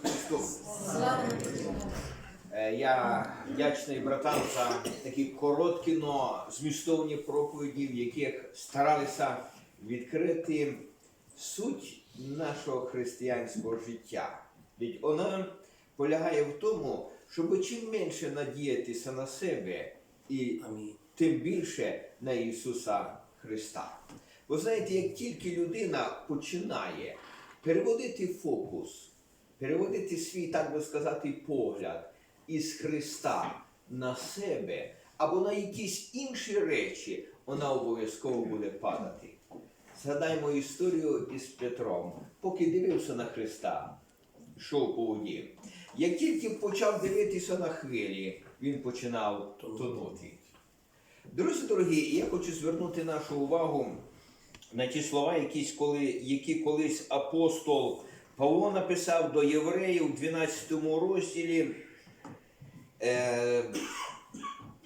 Христу. Е, Я вдячний братам за такі короткі, но змістовні проповіді, в яких старалися відкрити суть нашого християнського життя. Ведь вона полягає в тому, щоб чим менше надіятися на себе і тим більше на Ісуса Христа. Бо знаєте, як тільки людина починає переводити фокус, переводити свій, так би сказати, погляд із Христа на себе або на якісь інші речі, вона обов'язково буде падати. Згадаймо історію із Петром, поки дивився на Христа, йшов по воді. Як тільки почав дивитися на хвилі, він починав тонути. Друзі дорогі, я хочу звернути нашу увагу на ті слова, які колись апостол Павло написав до євреїв у 12 розділі. Е,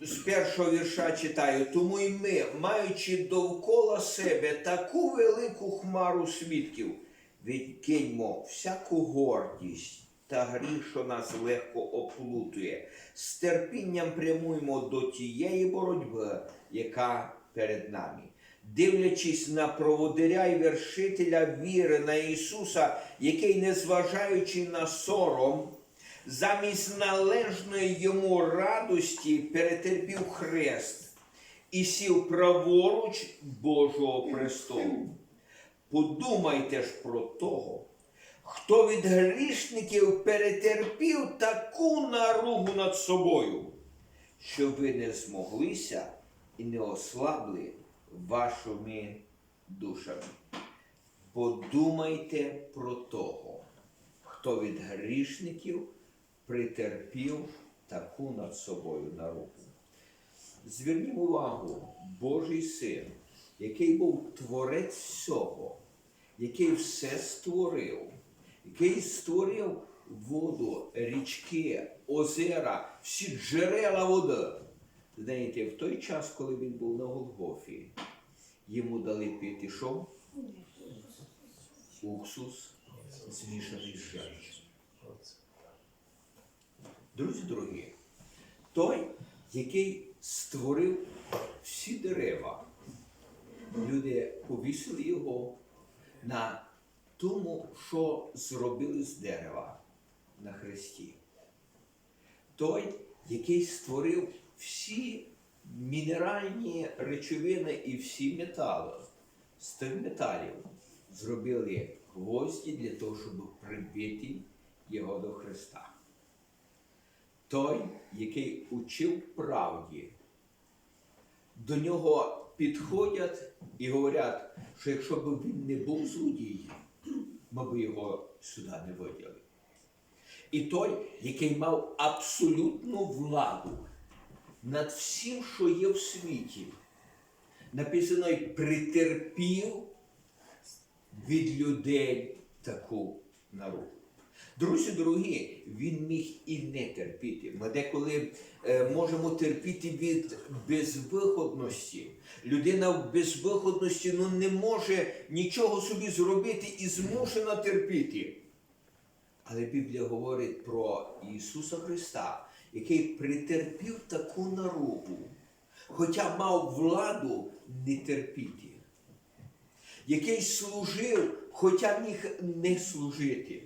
з першого вірша читаю, тому й ми, маючи довкола себе таку велику хмару свідків, відкиньмо всяку гордість та гріх, що нас легко оплутує, з терпінням прямуємо до тієї боротьби, яка перед нами. Дивлячись на проводиря і вершителя віри на Ісуса, який, незважаючи на сором, замість належної йому радості перетерпів хрест і сів праворуч Божого престолу. Подумайте ж про того, хто від грішників перетерпів таку наругу над собою, що ви не змоглися і не ослабли вашими душами. Подумайте про того, хто від грішників притерпів таку над собою наругу. Зверніть увагу, Божий син, який був творець всього, який все створив, який створив воду, річки, озера, всі джерела води. Знаєте, в той час, коли він був на Голгофі, йому дали пити що? Уксус змішаний з жертвою. Друзі дорогі, той, який створив всі дерева, люди повісили його на тому, що зробили з дерева на хресті. Той, який створив всі мінеральні речовини і всі метали, з тих металів зробили гвозді для того, щоб прибити його до Христа той, який учив правді, до нього підходять і говорять, що якщо б він не був злодій, ми б його сюди не виділи. І той, який мав абсолютну владу над всім, що є в світі, написано й притерпів від людей таку наругу. Друзі дорогі, він міг і не терпіти. Ми деколи е, можемо терпіти від безвиходності. Людина в безвиходності ну, не може нічого собі зробити і змушена терпіти. Але Біблія говорить про Ісуса Христа, який притерпів таку наробу, хоча мав владу не терпіти, який служив, хоча міг не служити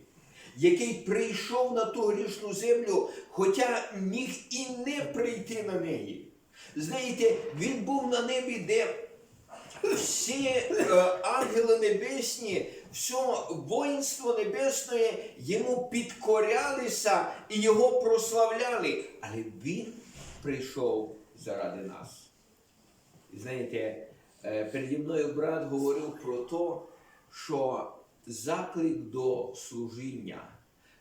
який прийшов на ту грішну землю, хоча міг і не прийти на неї. Знаєте, він був на небі, де всі е, ангели небесні, все воїнство небесне йому підкорялися і його прославляли. Але він прийшов заради нас. І знаєте, е, переді мною брат говорив про те, що заклик до служіння,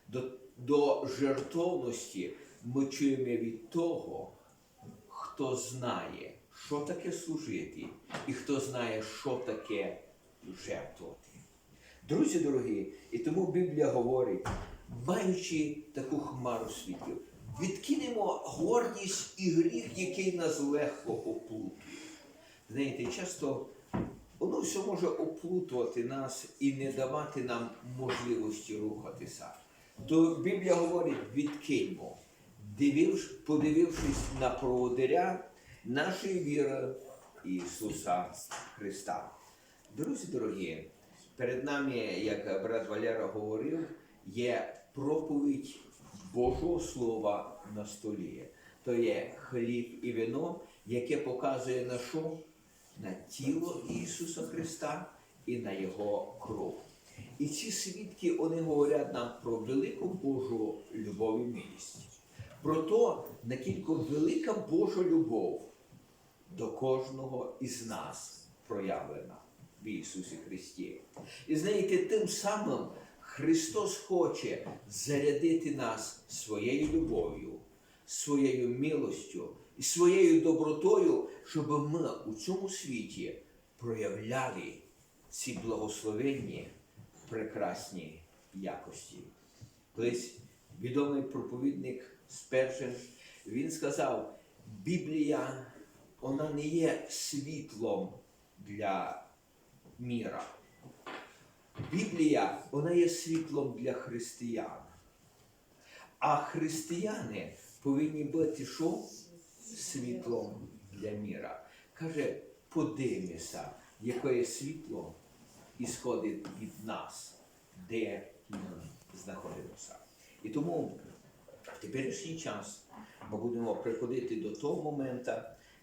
до, до жертовності ми чуємо від того, хто знає, що таке служити, і хто знає, що таке жертвувати. Друзі дорогі, і тому Біблія говорить, маючи таку хмару світів, відкинемо гордість і гріх, який нас легко оплутує. Знаєте, часто воно все може оплутувати нас і не давати нам можливості рухатися. то Біблія говорить, відкиньмо, подивившись на проводиря нашої віри Ісуса Христа. Друзі дорогі, перед нами, як брат Валера говорив, є проповідь Божого Слова на столі. То є хліб і вино, яке показує на що? На тіло Ісуса Христа і на Його кров. І ці свідки вони говорять нам про велику Божу любов і милість. Про те, наскільки велика Божа любов до кожного із нас проявлена в Ісусі Христі. І знаєте, тим самим Христос хоче зарядити нас своєю любов'ю, своєю милостю і своєю добротою, щоб ми у цьому світі проявляли ці благословенні прекрасні якості. Колись відомий проповідник Спершин, він сказав, Біблія вона не є світлом для міра. Біблія вона є світлом для християн. А християни повинні бути що? Світлом для міра. Каже, подивимося, яке світло ісходить від нас, де ми знаходимося. І тому в теперішній час ми будемо приходити до того моменту,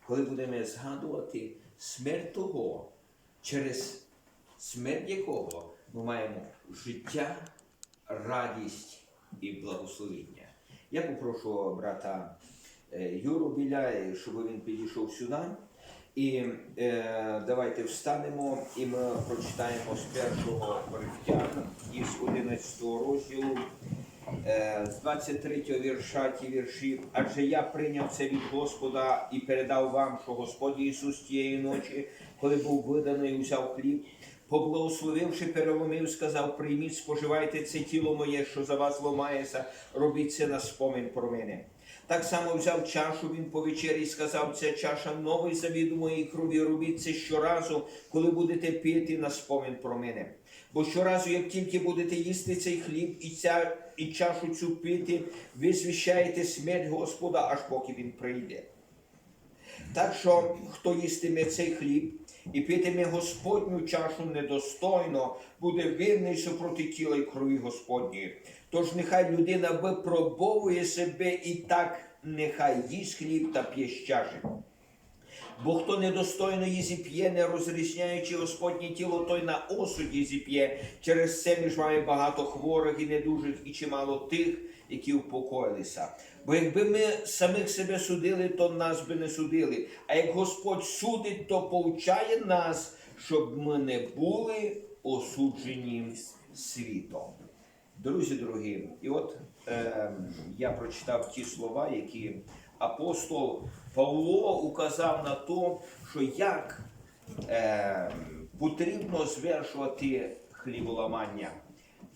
коли будемо згадувати смерть того, через смерть якого ми маємо життя, радість і благословіння. Я попрошу брата е, Юру Біля, щоб він підійшов сюди. І е, давайте встанемо і ми прочитаємо з першого Коринтян із 11 розділу, з 23 вірша ті вірші. Адже я прийняв це від Господа і передав вам, що Господь Ісус тієї ночі, коли був виданий, узяв хліб, поблагословивши, переломив, сказав: прийміть, споживайте це тіло моє, що за вас ломається, робіть це на спомин про мене. Так само взяв чашу він по вечері і сказав, ця чаша новий завід у моїй крові, робіть це щоразу, коли будете пити на спомин про мене. Бо щоразу, як тільки будете їсти цей хліб і, ця, і чашу цю пити, ви звіщаєте смерть Господа, аж поки він прийде. Так що, хто їстиме цей хліб і питиме Господню чашу недостойно, буде винний супроти тіла і крові Господньої. Тож нехай людина випробовує себе і так нехай їсть хліб та п'є з чаші. Бо хто недостойно їзі п'є, не розрізняючи Господнє тіло, той на осуді зіп'є. Через це між вами багато хворих і недужих, і чимало тих, які упокоїлися. Бо якби ми самих себе судили, то нас би не судили. А як Господь судить, то повчає нас, щоб ми не були осуджені світом. Друзі дорогі, і от е, я прочитав ті слова, які апостол Павло указав на те, що як е, потрібно звершувати хліболамання.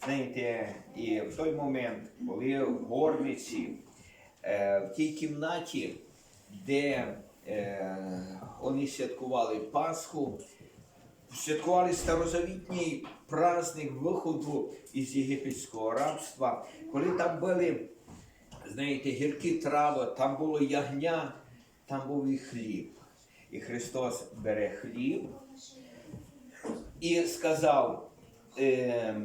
Знаєте, і в той момент, коли в горниці, е, в тій кімнаті, де е, вони святкували Пасху, святкували старозавітній праздник виходу із єгипетського рабства, коли там були, знаєте, гіркі трави, там було ягня, там був і хліб. І Христос бере хліб і сказав, е,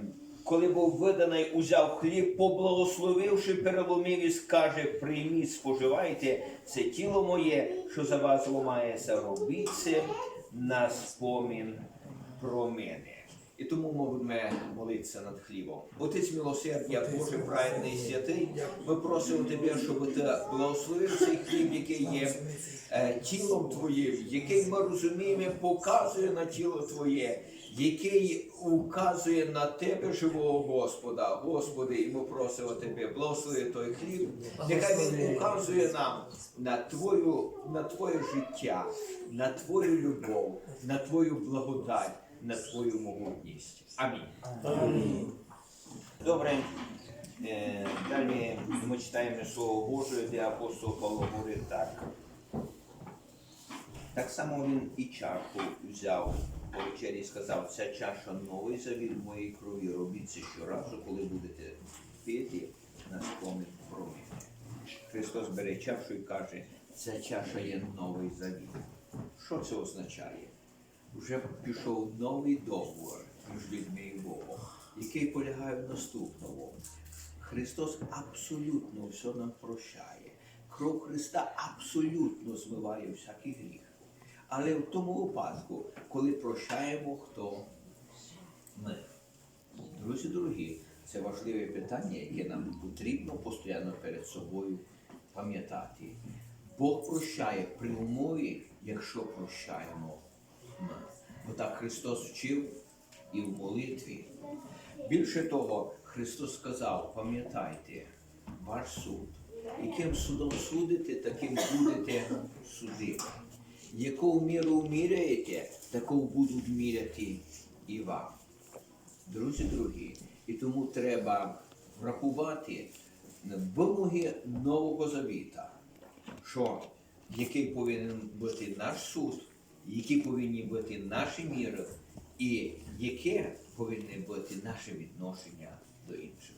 коли був виданий, узяв хліб, поблагословивши, переломив і скаже, прийміть, споживайте, це тіло моє, що за вас ломається, робіть це на спомін про мене. І тому ми будемо молитися над хлібом. Отець милосердя, Боже, праведний святий, ми просимо Тебе, щоб ти благословив цей хліб, який є е, тілом Твоїм, який ми розуміємо, показує на тіло Твоє, який указує на Тебе, живого Господа. Господи, і ми просимо Тебе, благослови той хліб, нехай він указує нам на Твою, на Твоє життя, на Твою любов, на Твою благодать, на Твою могутність. Амінь. Добре. Е, Далі ми читаємо Слово Боже, де апостол Павло говорить так. Так само він і чашу взяв по вечері і сказав, ця чаша новий завір моєї крові, робіть це щоразу, коли будете пити повинен промити. Христос бере чашу і каже, ця чаша є новий завіт. Що це означає? Вже пішов новий договор між людьми і Богом, який полягає в наступному. Христос абсолютно все нам прощає. Кров Христа абсолютно змиває всякий гріх. Але в тому випадку, коли прощаємо, хто ми. Друзі дорогі, це важливе питання, яке нам потрібно постійно перед собою пам'ятати. Бог прощає при умові, якщо прощаємо. Бо так Христос вчив і в молитві. Більше того, Христос сказав, пам'ятайте, ваш суд. Яким судом судите, таким будете судити. Яку міру міряєте, таку будуть міряти і вам. Друзі дорогі, і тому треба врахувати вимоги Нового Завіта, що який повинен бути наш суд, які повинні бути наші міри, і яке повинне бути наше відношення до інших.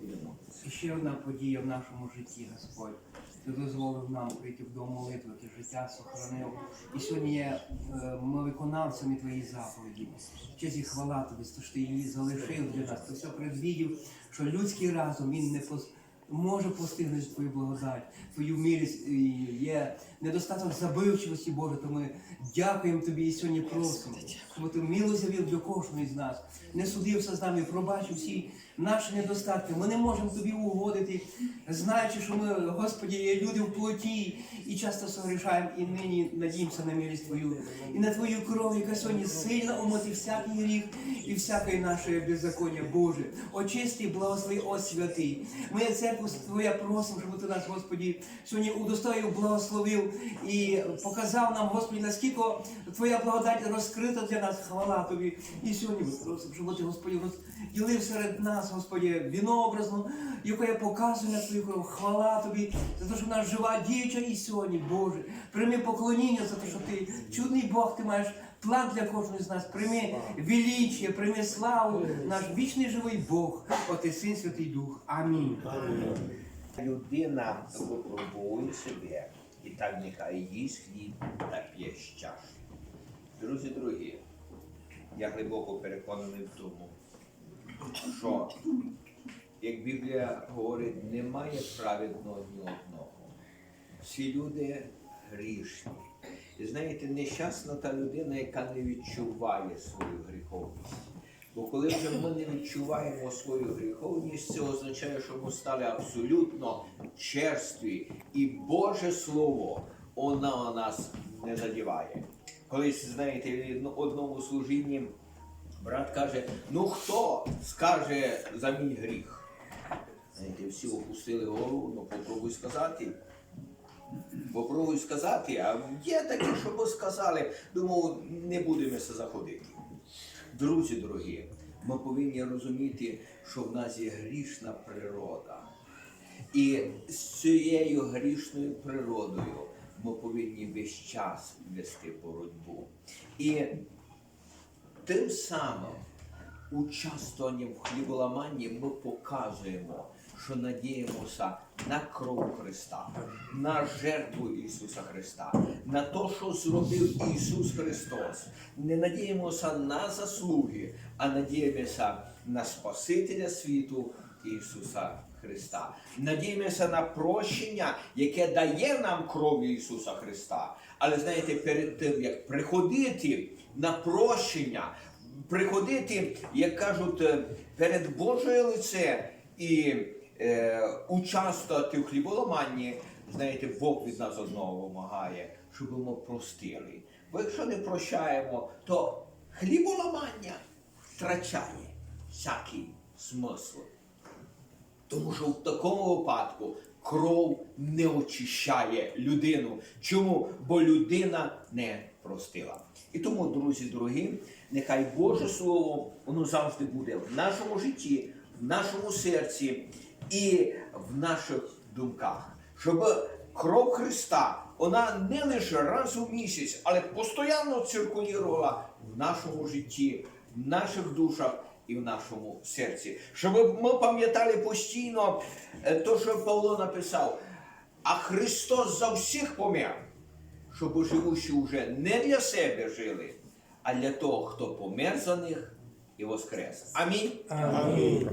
Будемо. Ще одна подія в нашому житті, Господь. Ти дозволив нам прийти в дом молитви, ти життя сохранив. І сьогодні є, е, ми виконавцями твоєї заповіді. Честь і хвала тобі, що ти її залишив для нас. Ти все предвідів, що людський разум він не пос... може постигнути твою благодать, твою милість. І є недостаток забивчивості, Боже, то ми дякуємо тобі і сьогодні просимо, щоб ти мило з'явив для кожного з нас. Не судився з нами, пробачив всі наші недостатки. Ми не можемо тобі угодити, знаючи, що ми, Господі, є люди в плоті і часто согрішаємо, і нині надіємося на милість Твою і на Твою кров, яка сьогодні сильно омоти всякий гріх і всяке наше беззаконня, Боже. Очисти, благослови, о святий. Ми, церкву Твоя, просимо, щоб Ти нас, Господі, сьогодні удостоїв, благословив і показав нам, Господі, наскільки Твоя благодать розкрита для нас. Хвала Тобі. І сьогодні ми просимо, щоб Ти, Господі, розділив серед нас, Господі, вінообразно, яке показує на Твою кров. Хвала Тобі за те, що вона жива, діюча і сьогодні, Боже. Прийми поклоніння за те, що Ти чудний Бог, Ти маєш план для кожного з нас. Прийми величие, прийми славу, наш вічний живий Бог, Отець, Син, Святий Дух. Амінь. Людина випробовує себе, і так нехай їсть хліб та п'є з чаші. Друзі дорогі, я глибоко переконаний в тому, що, як Біблія говорить, немає праведного ні одного. Всі люди грішні. І знаєте, нещасна та людина, яка не відчуває свою гріховність. Бо коли вже ми не відчуваємо свою гріховність, це означає, що ми стали абсолютно черстві. І Боже Слово, воно нас не задіває. Колись, знаєте, в одному служінні брат каже: ну хто скаже за мій гріх? Знаєте, всі опустили голову, ну попробуй сказати. Попробуй сказати, а є такі, що ви сказали, думав, не будемо це заходити. Друзі дорогі, ми повинні розуміти, що в нас є грішна природа. І з цією грішною природою ми повинні весь час вести боротьбу. І тим самим участвуванням в хліболаманні ми показуємо, що надіємося на кров Христа, на жертву Ісуса Христа, на те, що зробив Ісус Христос. Не надіємося на заслуги, а надіємося на Спасителя світу Ісуса Христа. Надіємося на прощення, яке дає нам кров Ісуса Христа. Але знаєте, перед тим, як приходити на прощення, приходити, як кажуть, е, перед Божою лице і е, участвувати в хліболаманні, знаєте, Бог від нас одного вимагає, щоб ми простили. Бо якщо не прощаємо, то хліболамання втрачає всякий смисл. Тому що в такому випадку кров не очищає людину. Чому? Бо людина не простила. І тому, друзі дорогі, нехай Боже Слово воно завжди буде в нашому житті, в нашому серці і в наших думках. Щоб кров Христа, вона не лише раз у місяць, але постійно циркулювала в нашому житті, в наших душах і в нашому серці. Щоб ми пам'ятали постійно те, що Павло написав. А Христос за всіх помер, щоб живучі вже не для себе жили, а для того, хто помер за них і воскрес. Амінь. Амінь.